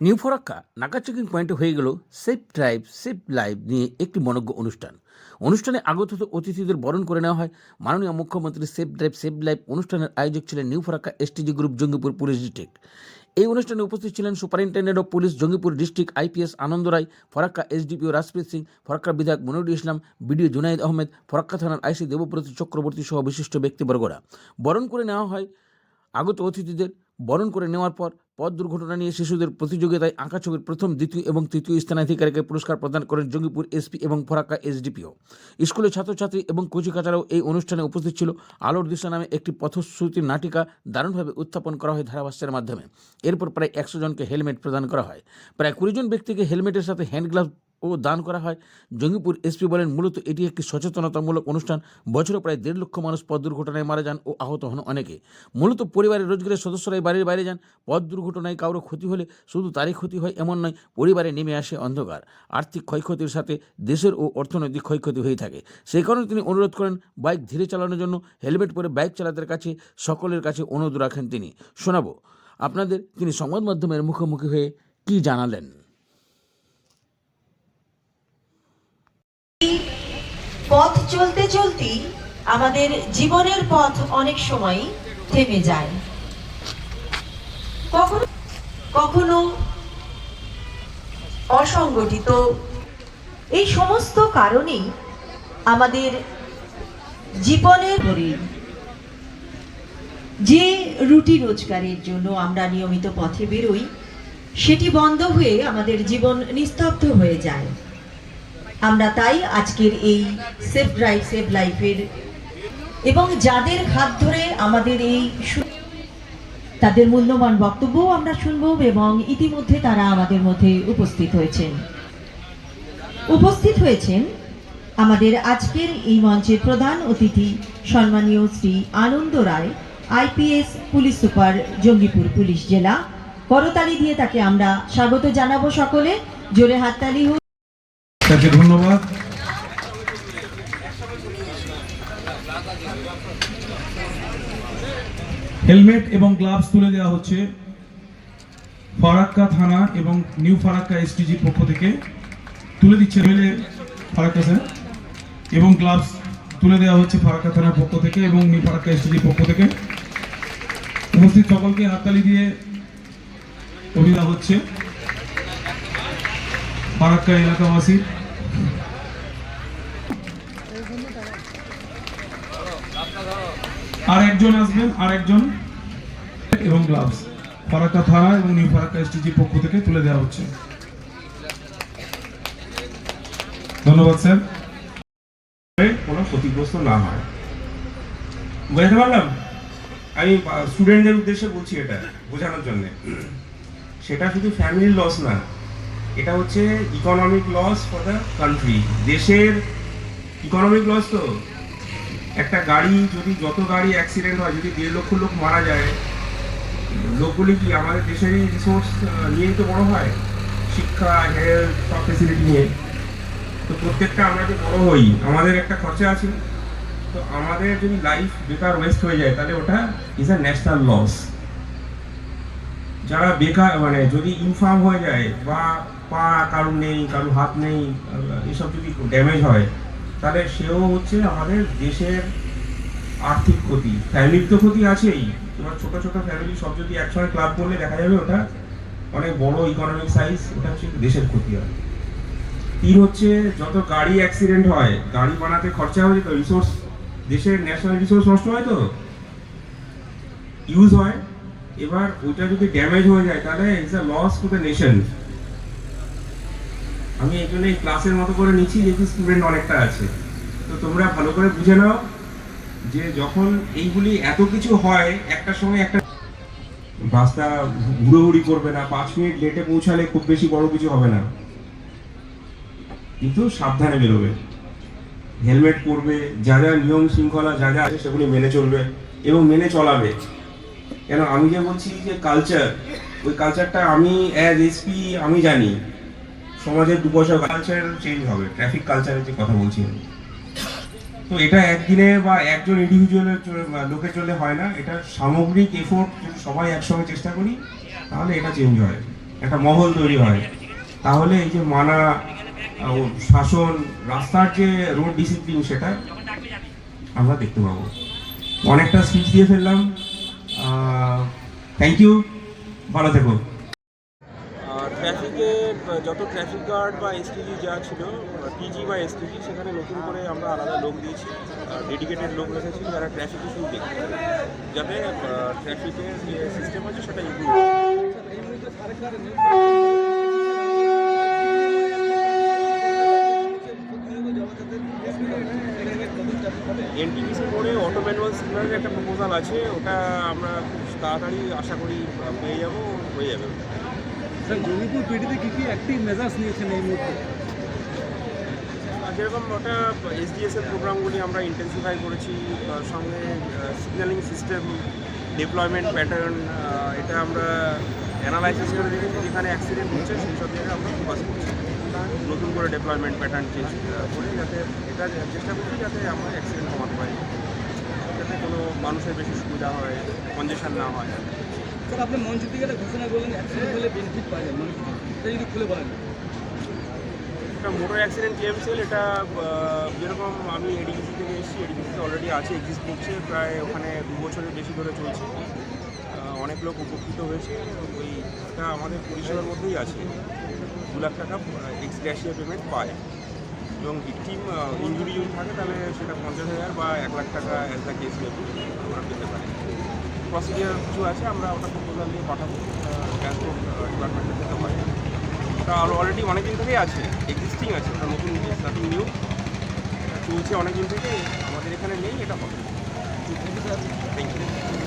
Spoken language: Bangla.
নিউ ফরাক্কা নাকা চেকিং পয়েন্টে হয়ে গেল সেফ ড্রাইভ সেফ লাইভ নিয়ে একটি মনজ্ঞ অনুষ্ঠান। অনুষ্ঠানে আগত অতিথিদের বরণ করে নেওয়া হয়। মাননীয় মুখ্যমন্ত্রী সেফ ড্রাইভ সেফ লাইভ অনুষ্ঠানের আয়োজক ছিলেন new Farakka STG group Jangipur police district. এই অনুষ্ঠানে উপস্থিত ছিলেন superintendent of police Jangipur district IPS Anand Roy, Farakka SDPO Rajpreet Singh, Farakka বিধায়ক মনিরুল ইসলাম, বিডিও জুনাইদ আহমেদ, ফরাক্কা থানার আইসি দেবপ্রতি চক্রবর্তী সহ বিশিষ্ট ব্যক্তিবর্গরা। বরণ করে নেওয়া হয় আগত অতিথিদের। বরণ করে নেওয়ার পর পথ দুর্ঘটনা নিয়ে শিশুদের প্রতিযোগিতায় আঁকা ছবির প্রথম, দ্বিতীয় এবং তৃতীয় স্থানাধিকারীকে পুরস্কার প্রদান করেন জঙ্গিপুর এসপি এবং ফরাক্কা এসডিপিও। স্কুলের ছাত্রছাত্রী এবং কচিকাচারাও এই অনুষ্ঠানে উপস্থিত ছিল। আলোর দৃশ্য নামে একটি পথশ্রুতি নাটিকা দারুণভাবে উত্থাপন করা হয় ধারাভাষ্যের মাধ্যমে। এরপর প্রায় একশো জনকে হেলমেট প্রদান করা হয়। প্রায় কুড়ি জন ব্যক্তিকে হেলমেটের সাথে হ্যান্ড গ্লাভস ও দান করা হয়। জঙ্গিপুর এসপি বলেন, মূলত এটি একটি সচেতনতামূলক অনুষ্ঠান। বছরে প্রায় দেড় লক্ষ মানুষ পথ দুর্ঘটনায় মারা যান ও আহত হন অনেকে। মূলত পরিবারের রোজগারের সদস্যরাই বাড়ির বাইরে যান। পথ দুর্ঘটনায় কারও ক্ষতি হলে শুধু তারই ক্ষতি হয় এমন নয়, পরিবারে নেমে আসে অন্ধকার। আর্থিক ক্ষয়ক্ষতির সাথে দেশের ও অর্থনৈতিক ক্ষয়ক্ষতি হয়ে থাকে। সেই কারণে তিনি অনুরোধ করেন, বাইক ধীরে চালানোর জন্য হেলমেট পরে বাইক চালাতের কাছে, সকলের কাছে অনুরোধ রাখেন তিনি। শোনাবো, আপনাদের তিনি সংবাদ মাধ্যমের মুখোমুখি হয়ে কি জানালেন? পথ চলতে চলতেই আমাদের জীবনের পথ অনেক সময় থেমে যায়। কখনো কখনো অসংগঠিত। এই সমস্ত কারণেই আমাদের জীবনের যে রুটি রোজগারের জন্য আমরা নিয়মিত পথে বেরোই, সেটি বন্ধ হয়ে আমাদের জীবন নিস্তব্ধ হয়ে যায়। আমরা তাই আজকের এই সেফ ড্রাইভ সেভ লাইফের এবং যাদের হাত ধরে আমাদের এই তাদের মূল্যবান বক্তব্যও আমরা শুনব এবং ইতিমধ্যে তারা আমাদের মধ্যে উপস্থিত হয়েছেন। উপস্থিত হয়েছেন আমাদের আজকের এই মঞ্চের প্রধান অতিথি সম্মানীয় Shri Anand Roy, IPS police super, Jangipur police জেলা। করতালি দিয়ে তাকে আমরা স্বাগত জানাব সকলে। জোরে হাততালি হোক তাকে ধন্যবাদ। হেলমেট এবং গ্লাভস তুলে দেওয়া হচ্ছে ফারাক্কা থানা এবং নিউ ফারাক্কা এসটিজির পক্ষ থেকে। তুলে দিচ্ছে রেলে ফারাক্কা, স্যার। এবং গ্লাভস তুলে দেওয়া হচ্ছে ফারাক্কা থানার পক্ষ থেকে এবং নিউ ফারাক্কা এসটিজির পক্ষ থেকে। উপস্থিত সকলকে হাততালি দিয়ে অভিনয় হচ্ছে ফারাক্কা এলাকাবাসী আর একজন আসবেন, আর একজন। এবং গ্লাভস ফারাক্কা থানা এবং নিউ ফারাক্কা এসটিজির পক্ষ থেকে তুলে দেওয়া হচ্ছে। ধন্যবাদ, স্যার। কোনো ক্ষতিগ্রস্ত না হয়। বোঝাতে পারলাম? আমি স্টুডেন্টদের উদ্দেশ্যে বলছি এটা, বোঝানোর জন্য। সেটা শুধু ফ্যামিলির লস না। এটা হচ্ছে economic loss for the country দেশের ইকোনমিক লস তো। একটা গাড়ি, যদি যত গাড়ি অ্যাক্সিডেন্ট হয়, যদি দেড় লক্ষ লোক মারা যায়, লোকগুলি কি আমাদের দেশেরই রিসোর্স নিয়েই তো বড় হয়? শিক্ষা হেলথ সব ফেসিলিটি নিয়ে। তো প্রত্যেকটা আমরা যে বড় হই, আমাদের একটা খরচা আছে। তো আমাদের যদি লাইফ বেকার ওয়েস্ট হয়ে যায়, তাহলে ওটা ইজ আ ন্যাশনাল লস যারা বেকার মানে যদি ইনফার্ম হয়ে যায় বা পা কারুর নেই কারুর হাত নেই এসব যদি ড্যামেজ হয়, তাহলে সেও হচ্ছে আমাদের দেশের আর্থিক ক্ষতি। ফ্যামিলির তো ক্ষতি আছেই। এবার ছোটো ছোটো ফ্যামিলি সব যদি একসঙ্গে ক্লাব করলে দেখা যাবে ওটা অনেক বড় ইকোনমিক সাইজ ওটা হচ্ছে দেশের ক্ষতি হয়। তিন হচ্ছে যত গাড়ি অ্যাক্সিডেন্ট হয়, গাড়ি বানাতে খরচা হয়ে তো রিসোর্স দেশের ন্যাশনাল রিসোর্স নষ্ট হয় তো। ইউজ হয়। এবার ওইটা যদি ড্যামেজ হয়ে যায়, তাহলে it's a loss to the nation আমি এই ক্লাসের মতো করে নিচ্ছি যেহেতু স্টুডেন্ট অনেকটা আছে। তো তোমরা ভালো করে বুঝে নাও যে যখন এইগুলি এত কিছু হয়, একটা সময় একটা বাসটা ঘুরোঘুরি করবে না, পাঁচ মিনিট লেটে পৌঁছালে খুব বেশি বড় কিছু হবে না। কিন্তু সাবধানে বেরোবে। হেলমেট পরবে, যা যা নিয়ম শৃঙ্খলা যা যা আছে সেগুলি মেনে চলবে এবং মেনে চলাবে। কেন আমি যে বলছি যে কালচার ওই কালচারটা আমি অ্যাজ এসপি আমি জানি। সমাজের দু বছর কালচার চেঞ্জ হবে ট্রাফিক কালচারের যে কথা বলছি আমি তো এটা একদিনে বা একজন ইন্ডিভিজুয়ালের লোকের জন্য হয় না, এটা সামগ্রিক এফোর্ট যদি সবাই একসঙ্গে চেষ্টা করি, তাহলে এটা চেঞ্জ হয়, একটা মহল তৈরি হয়। তাহলে এই যে মানা শাসন, রাস্তার যে রোড ডিসিপ্লিন সেটা আমরা দেখতে পাবো। অনেকটা স্পিচ দিয়ে ফেললাম। থ্যাংক ইউ ভালো থেকো। ট্রাফিকে যত ট্রাফিক গার্ড বা এসটিজি যা ছিল টিজি বা এসটিজি সেখানে নতুন করে আমরা আলাদা লোক দিয়েছি ডেডিকেটেড লোক রেখেছি যারা ট্রাফিক ইস্যু দেখতে যাতে ট্রাফিকের যে সিস্টেম আছে, সেটা ইম্প্রুভ এনটিপিসি মোড়ে অটো ম্যানুয়াল একটা প্রপোজাল আছে, ওটা আমরা খুব তাড়াতাড়ি আশা করি পেয়ে যাব, হয়ে যাবে। স্যার জঙ্গিপুর পিটিতে কী কী অ্যাক্টিভ মেজার্স নিয়েছেন এই মুহূর্তে? যেরকম ওটা এসডিএসের প্রোগ্রামগুলি আমরা ইন্টেন্সিফাই করেছি সঙ্গে সিগন্যালিং সিস্টেম ডিপ্লয়মেন্ট প্যাটার্ন এটা আমরা অ্যানালাইসিস করে দেখেছি যেখানে অ্যাক্সিডেন্ট হচ্ছে, সেই সব জায়গায় আমরা ফোকাস করছি। নতুন করে ডিপ্লয়মেন্ট প্যাটার্ন চেঞ্জ করে যাতে এটা চেষ্টা করছি যাতে আমরা অ্যাক্সিডেন্ট কমাতে পারি, যাতে কোনো মানুষের বেশি সুবিধা হয় কনজেশন না হয়। স্যার, আপনি মঞ্চ থেকে একটা ঘোষণা করলেন অ্যাক্সিডেন্ট হলে বেনিফিট পাওয়া যায় মানুষ এটা যদি খুলে বলেন। এটা মোটর অ্যাক্সিডেন্ট ক্লেম সেল এটা যেরকম আমি এডিবিসি থেকে এসেছি এডিবিসিতে অলরেডি আছে এক্সিস্ট করছে, প্রায় ওখানে দু বছরের বেশি ধরে চলছে। অনেক লোক উপকৃত হয়েছে, ওই এটা আমাদের পরিষেবার মধ্যেই আছে। দু লাখ টাকা এক্স গ্যাসিয়া পেমেন্ট পায়। এবং ভিকটিম ইঞ্জুরি যদি থাকে, তাহলে সেটা পঞ্চাশ হাজার বা এক লাখ টাকা অ্যাজ দ্য কেস আমরা পেতে পারি। প্রসিডিওর কিছু আছে, আমরা ওটা প্রপোজাল নিয়ে পাঠাবো। ট্রান্সপোর্ট ডিপার্টমেন্টের যেতে পারি ওটা অলরেডি অনেকদিন থেকেই আছে এক্সিস্টিং আছে, ওটা নতুন নাথিং নিউ চলছে অনেকদিন থেকে আমাদের এখানে নেই, এটা হবে। Thank you